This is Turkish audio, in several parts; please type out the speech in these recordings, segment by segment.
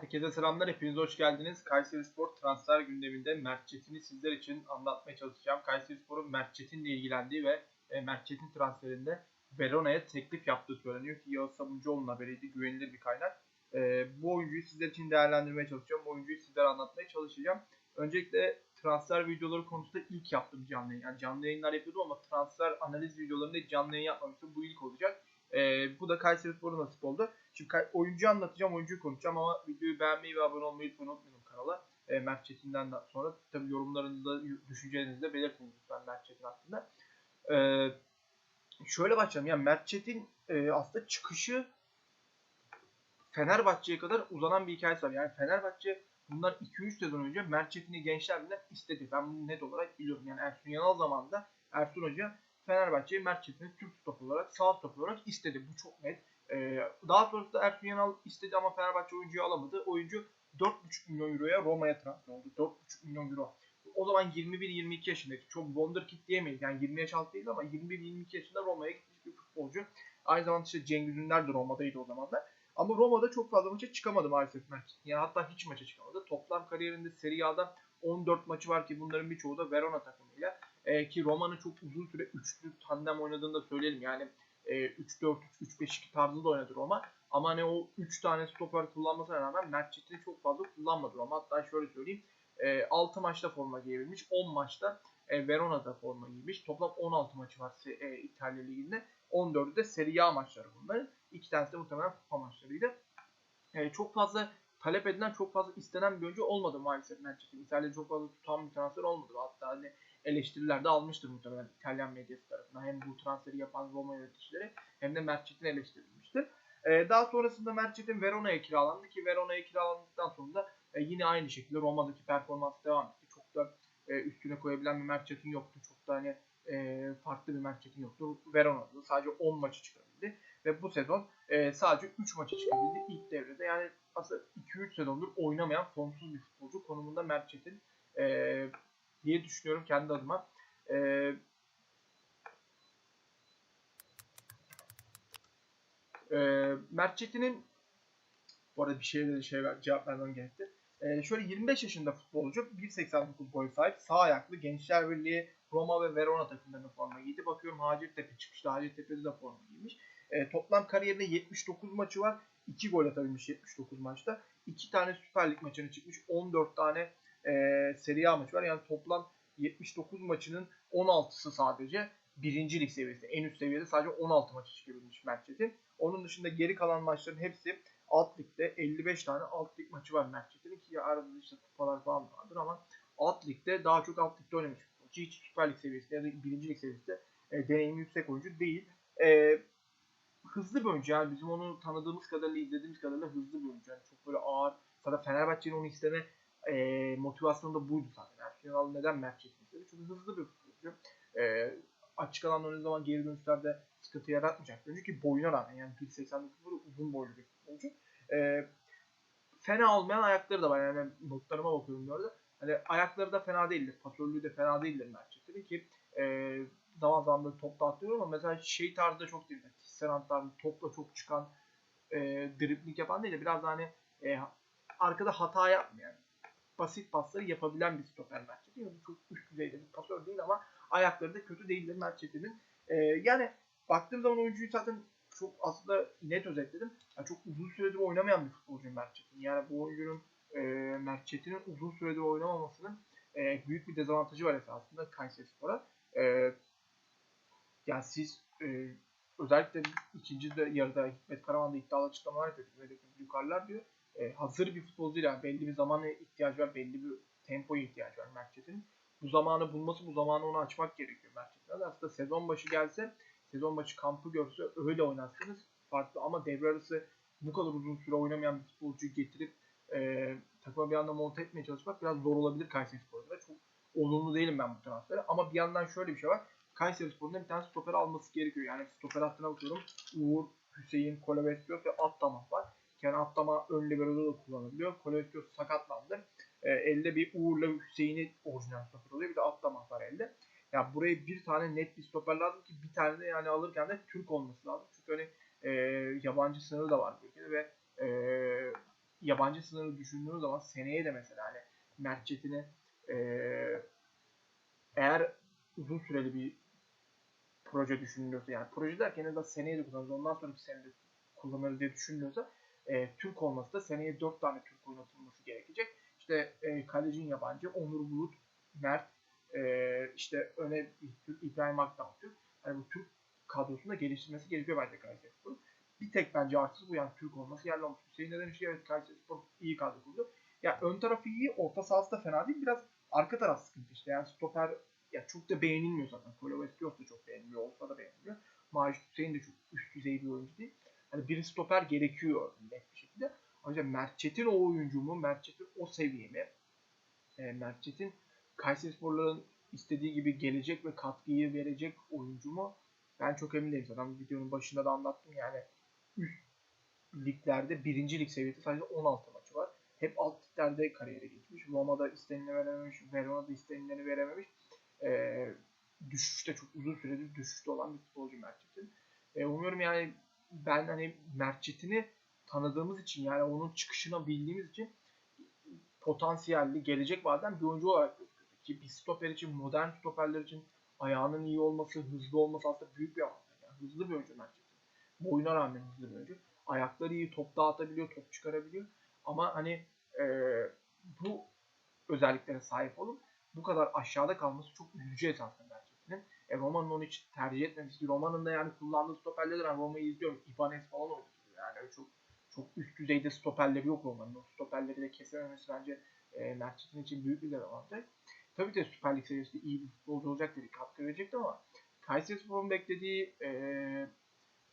Herkese selamlar, hepiniz hoş geldiniz. Kayseri Spor transfer gündeminde Mert Çetin'i sizler için anlatmaya çalışacağım. Kayseri Spor'un Mert Çetin'le ilgilendiği ve e, Mert Çetin transferinde Verona'ya teklif yaptığı söyleniyor ki Yağız Sabuncuoğlu'nun haberiydi, güvenilir bir kaynak. E, bu oyuncuyu sizler için değerlendirmeye çalışacağım, bu oyuncuyu sizlere anlatmaya çalışacağım. Öncelikle transfer videoları konusunda ilk yaptığım canlı yayın. Yani canlı yayınlar yapıyordum ama transfer analiz videolarında canlı yayın yapmamıştım. Bu ilk olacak. E, bu da Kayseri Spor'un nasip oldu. Şimdi oyuncu anlatacağım, oyuncuyu konuşacağım ama videoyu beğenmeyi ve abone olmayı unutmayın kanala. E, Mert Çetin'den sonra tabii yorumlarınızda, düşüncelerinizi de belirtin lütfen Mert Çetin hakkında. E, şöyle başlayalım. Yani Mert Çetin e, aslında çıkışı Fenerbahçe'ye kadar uzanan bir hikayesi var. Yani Fenerbahçe bunlar 2-3 sezon önce Mert Çetin'i gençler birden istedi. Ben bunu net olarak biliyorum. Yani Ersun Yanal zamanında Ersun Hoca Fenerbahçe'yi Mert Çetin'i Türk stop olarak, sağ stop olarak istedi. Bu çok net. Ee, daha sonrasında Ersun Yanal istedi ama Fenerbahçe oyuncuyu alamadı. Oyuncu 4,5 milyon euroya Roma'ya transfer oldu. 4,5 milyon euro. O zaman 21-22 yaşındaki çok wonderkid diyemeyiz. Yani 20 yaş altı değil ama 21-22 yaşında Roma'ya gitmiş bir futbolcu. Aynı zamanda işte Cengiz Ünder de Roma'daydı o zaman da. Ama Roma'da çok fazla maça çıkamadı maalesef maç. Yani hatta hiç maça çıkamadı. Toplam kariyerinde Serie A'da 14 maçı var ki bunların birçoğu da Verona takımıyla. Ee, ki Roma'nın çok uzun süre üçlü tandem oynadığını da söyleyelim. Yani 3-4-3-5-2 tarzında oynadı Roma. Ama hani o 3 tane stoper kullanmasına rağmen Mert Çetin'i çok fazla kullanmadı Roma. Hatta şöyle söyleyeyim. 6 maçta forma giyebilmiş. 10 maçta Verona'da forma giymiş. Toplam 16 maçı var İtalya Ligi'nde. 14'ü de Serie A maçları bunların. İki tanesi de muhtemelen kupa maçlarıydı. çok fazla talep edilen, çok fazla istenen bir oyuncu olmadı maalesef Çetin. İtalya'da çok fazla tutan bir transfer olmadı. Hatta hani eleştiriler de almıştır muhtemelen İtalyan medyası tarafından. Hem bu transferi yapan Roma yöneticileri hem de Mert Çetin eleştirilmiştir. Ee, daha sonrasında Mert Çetin Verona'ya kiralandı ki Verona'ya kiralandıktan sonra da e, yine aynı şekilde Roma'daki performans devam etti. Çok da e, üstüne koyabilen bir Mert Çetin yoktu. Çok da hani e, farklı bir Mert Çetin yoktu. Verona'da sadece 10 maçı çıkabildi. Ve bu sezon sadece 3 maçı çıkabildi ilk devrede. Yani aslında 2-3 sezondur oynamayan formsuz bir futbolcu konumunda Mert Çetin. E, diye düşünüyorum kendi adıma. Ee, e, Mert Çetin'in bu arada bir şeye şey cevap vermem gerekti. Ee, şöyle 25 yaşında futbolcu, 1.89 boy sahip, sağ ayaklı, Gençler Birliği, Roma ve Verona takımlarında forma giydi. Bakıyorum Hacettepe çıkmıştı. Hacettepe'de de forma giymiş. Ee, toplam kariyerinde 79 maçı var. 2 gol atabilmiş 79 maçta. 2 tane Süper Lig maçına çıkmış. 14 tane e, Serie A maçı var. Yani toplam 79 maçının 16'sı sadece birinci lig seviyesinde. En üst seviyede sadece 16 maçı çıkabilmiş Mert Çetin. Onun dışında geri kalan maçların hepsi alt ligde 55 tane alt lig maçı var Mert Çetin'in ki arada işte kupalar falan vardır ama alt ligde daha çok alt ligde oynamış. Hiç Süper Lig seviyesinde ya da birinci lig seviyesinde e, deneyimi yüksek oyuncu değil. E, hızlı bir oyuncu yani bizim onu tanıdığımız kadarıyla izlediğimiz kadarıyla hızlı bir oyuncu. Yani çok böyle ağır. Zaten Fenerbahçe'nin onu isteme e, motivasyonu da buydu zaten. Yanal neden Mert Çetin? Çünkü hızlı bir futbolcu. E, açık alanda oynadığı zaman geri dönüşlerde sıkıntı yaratmayacak. Çünkü boyuna rağmen yani 1.89 uzun boylu bir futbolcu. E, fena olmayan ayakları da var. Yani notlarıma bakıyorum orada. Hani ayakları da fena değildir. Pasörlüğü de fena değildir Mert Çetin'in ki e, zaman zaman böyle top dağıtıyor ama mesela şey tarzda çok değil. Tisserand tarzı topla çok çıkan e, dribling yapan değil de biraz daha hani e, arkada hata yapmayan basit pasları yapabilen bir stoper Mert. Yani çok üst düzeyde bir pasör değil ama ayakları da kötü değildir Mert Çetin'in. Ee, yani baktığım zaman oyuncuyu zaten çok aslında net özetledim. Yani çok uzun süredir oynamayan bir futbolcu Mert. Yani bu oyuncunun e, Mert uzun süredir oynamamasının e, büyük bir dezavantajı var esasında Kayseri Spor'a. E, yani siz e, özellikle ikinci de yarıda Hikmet Karaman da iddialı açıklamalar yapıyor. Yukarılar diyor e, hazır bir futbolcuyla belli bir zamana ihtiyaç var, belli bir tempoya ihtiyaç var Mert Çetin'in. Bu zamanı bulması, bu zamanı ona açmak gerekiyor Mert Çetin'e. Aslında sezon başı gelse, sezon başı kampı görse öyle oynarsanız farklı ama devre arası bu kadar uzun süre oynamayan bir futbolcuyu getirip e, takıma bir anda monte etmeye çalışmak biraz zor olabilir Kayseri Spor'da. Çok olumlu değilim ben bu transfere. Ama bir yandan şöyle bir şey var. Kayseri Spor'un bir tane stoper alması gerekiyor. Yani stoper hattına bakıyorum. Uğur, Hüseyin, Kolovesköz ve Attaman var. Kenan Atlama ön libero'da da kullanılıyor. Kolektios sakatlandı. E, elde bir Uğur'la Hüseyin'i orijinal stoper oluyor. Bir de Atlama var elde. Ya yani buraya bir tane net bir stoper lazım ki bir tane de yani alırken de Türk olması lazım. Çünkü hani e, yabancı sınırı da var ülkede ve e, yabancı sınırı düşündüğünüz zaman seneye de mesela hani Mert Çetin'i ee, eğer uzun süreli bir proje düşünülüyorsa yani proje derken en seneye de kullanırız ondan sonraki senede kullanırız diye düşünülüyorsa e, Türk olması da seneye 4 tane Türk oynatılması gerekecek. İşte e, kalecin yabancı Onur Bulut, Mert, e, işte öne İbrahim Aktan Türk. Yani bu Türk kadrosunda geliştirmesi gerekiyor bence Kayseri Spor. Bir tek bence artısı bu yani Türk olması yerli olmuş. Hüseyin de demiş evet Kayseri Spor iyi kadro kurdu. Ya ön tarafı iyi, orta sahası da fena değil. Biraz arka taraf sıkıntı işte. Yani stoper ya çok da beğenilmiyor zaten. Kolovestios da çok beğeniliyor. Olsa da beğeniliyor. Maaş Hüseyin de çok üst düzey bir oyuncu değil. Hani bir stoper gerekiyor. Ancak Mert Çetin o oyuncu mu? Mert Çetin o seviye mi? E, Mert Çetin Kayseri istediği gibi gelecek ve katkıyı verecek oyuncu mu? Ben çok emin değilim. Zaten videonun başında da anlattım yani üst liglerde birinci lig seviyesi sadece 16 maçı var. Hep alt liglerde kariyere geçmiş. Roma'da istenileni verememiş. Verona'da istenileni verememiş. E, düşüşte çok uzun süredir düşüşte olan bir futbolcu Mert Çetin. E, umuyorum yani ben hani Mert Çetin'i tanıdığımız için yani onun çıkışını bildiğimiz için potansiyelli gelecek vaden bir oyuncu olarak görüyoruz. Ki bir stoper için, modern stoperler için ayağının iyi olması, hızlı olması aslında büyük bir avantaj. Yani hızlı bir oyuncu Çetin. Boyuna rağmen hızlı bir oyuncu. Ayakları iyi, top dağıtabiliyor, top çıkarabiliyor. Ama hani e, bu özelliklere sahip olup bu kadar aşağıda kalması çok üzücü esasında Mert Çetin'in. E, Roma'nın onu hiç tercih etmemesi. Roma'nın da yani kullandığı stoperleri ben Roma'yı izliyorum. Ibanez falan oynatıyor. Yani çok çok üst düzeyde stoperleri yok Roma'nın. O stoperleri de kesememesi bence e, Mert için büyük bir dezavantaj. Tabii de Süper Lig seviyesinde iyi bir futbolcu olacak dedik. Katkı verecekti ama Kayseri Spor'un beklediği e,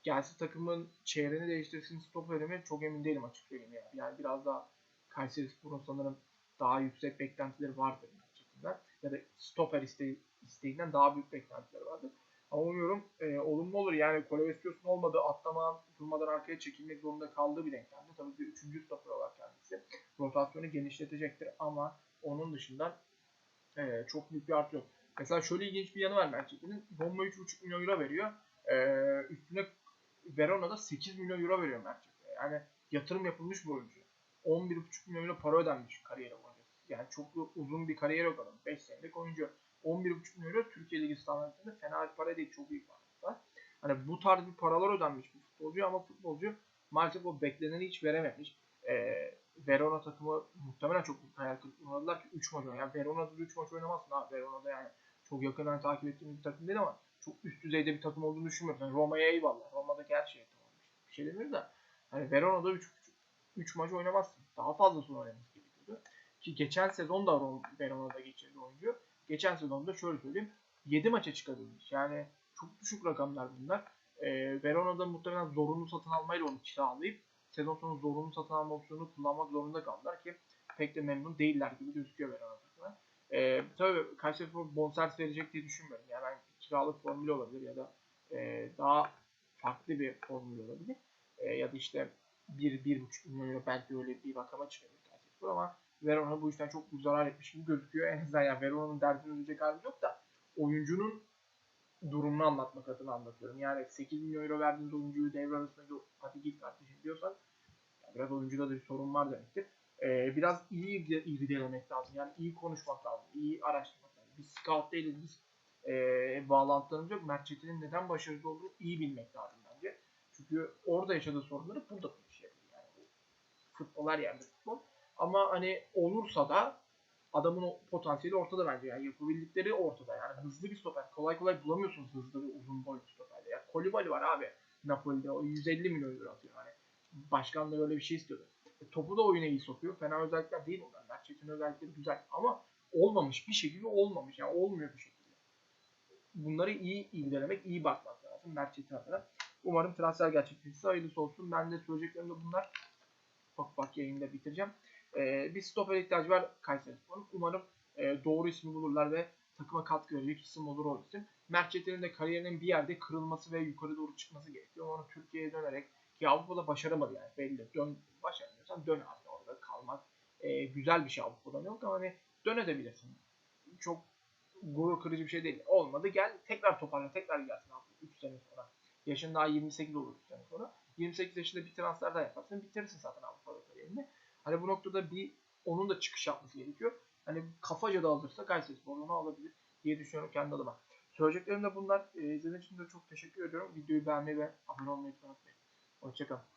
gelse takımın çevreni değiştirsin stoper mi çok emin değilim açık söyleyeyim yani. Yani biraz daha Kayseri Spor'un sanırım daha yüksek beklentileri vardır Çetin'den. Ya da stoper isteği, isteğinden daha büyük beklentileri vardır. Umuyorum e, olumlu olur. Yani Koleveskios'un olmadığı atlama durmadan arkaya çekilmek zorunda kaldığı bir denklemde. Tabii bir üçüncü stoper olarak kendisi rotasyonu genişletecektir ama onun dışında e, çok büyük bir artı yok. Mesela şöyle ilginç bir yanı var Manchester'ın. Roma 3,5 milyon euro veriyor. E, üstüne Verona'da 8 milyon euro veriyor Manchester. Yani yatırım yapılmış bu oyuncu. 11,5 milyon euro para ödenmiş kariyeri boyunca. Yani çok uzun bir kariyer yok adam. 5 senelik oyuncu. 11,5 milyon euro Türkiye Ligi standartında fena bir para değil. Çok büyük para. Hani bu tarz bir paralar ödenmiş bir futbolcu ama futbolcu maalesef o bekleneni hiç verememiş. Ee, Verona takımı muhtemelen çok hayal kırıklığına uğradılar ki 3 maç oynadı. Yani Verona'da 3 maç oynamazsın ha. Verona'da yani çok yakından takip ettiğimiz bir takım değil ama çok üst düzeyde bir takım olduğunu düşünmüyorum. Yani Roma'ya eyvallah. Roma'daki her şey tamam. Bir şey demiyoruz da hani Verona'da 3 3 maç oynamazsın. Daha fazlasını oynaması gerekiyordu. Ki geçen sezon da Verona'da geçirdi. Geçen sezonda şöyle söyleyeyim 7 maça çıkabilmiş. Yani çok düşük rakamlar bunlar. E, Verona'da muhtemelen zorunlu satın almayla onu kiralayıp sezon sonu zorunlu satın alma opsiyonunu kullanmak zorunda kaldılar ki pek de memnun değiller gibi gözüküyor Verona takımı. E, tabii Kayseri bonservis verecek diye düşünmüyorum. Yani ben kiralık formülü olabilir ya da e, daha farklı bir formül olabilir. E, ya da işte 1-1,5 milyon euro belki öyle bir rakama çıkabilir Kayseri ama Verona bu işten çok zarar etmiş gibi gözüküyor. En azından yani Verona'nın derdini ödeyecek hali yok da oyuncunun durumunu anlatmak adına anlatıyorum. Yani 8 milyon euro verdiğiniz oyuncuyu devre arasında hadi git kardeşim diyorsan biraz oyuncuda da bir sorun var demektir. Ee, biraz iyi irdelemek lazım. Yani iyi konuşmak lazım. iyi araştırmak lazım. Biz scout değiliz. Biz e, bağlantılarımız yok. Mert Çetin'in neden başarılı olduğunu iyi bilmek lazım bence. Çünkü orada yaşadığı sorunları burada konuşabilir. Yani futbolar yerde futbol. Ama hani olursa da adamın o potansiyeli ortada bence. Yani yapabildikleri ortada. Yani hızlı bir stoper. Kolay kolay bulamıyorsunuz hızlı ve uzun boylu stoperleri. Yani Kolibali var abi. Napoli'de o 150 milyon euro atıyor. Hani başkan da böyle bir şey istiyordu. E, topu da oyuna iyi sokuyor. Fena özellikler değil onlar. Mertçetin özellikleri güzel ama olmamış bir şekilde olmamış. Yani olmuyor bir şekilde. Bunları iyi irdelemek, iyi bakmak lazım Mertçetin adına. Umarım transfer gerçekleşirse hayırlısı olsun. Ben de söyleyeceklerim de bunlar. Bak bak yayında bitireceğim. Ee, bir stoper ihtiyacı var Kayseri Spor'un. Umarım e, doğru ismi bulurlar ve takıma katkı verecek isim olur o isim. Mert Çetin'in de kariyerinin bir yerde kırılması ve yukarı doğru çıkması gerekiyor. Onu Türkiye'ye dönerek ki Avrupa'da başaramadı yani belli. Dön, başaramıyorsan dön abi orada kalmak. E, güzel bir şey Avrupa'da yok ama hani dönebilirsin. Çok gurur kırıcı bir şey değil. Olmadı gel tekrar toparla tekrar gelsin abi 3 sene sonra. Yaşın daha 28 olur 3 sene sonra. 28 yaşında bir transfer daha yaparsın bitirirsin zaten Avrupa'da kariyerini. Hani bu noktada bir onun da çıkış yapması gerekiyor. Hani kafaca da alırsa Kayseri Spor onu alabilir diye düşünüyorum kendi adıma. Söyleyeceklerim de bunlar. E, izlediğiniz için de çok teşekkür ediyorum. Videoyu beğenmeyi ve abone olmayı unutmayın. Hoşçakalın.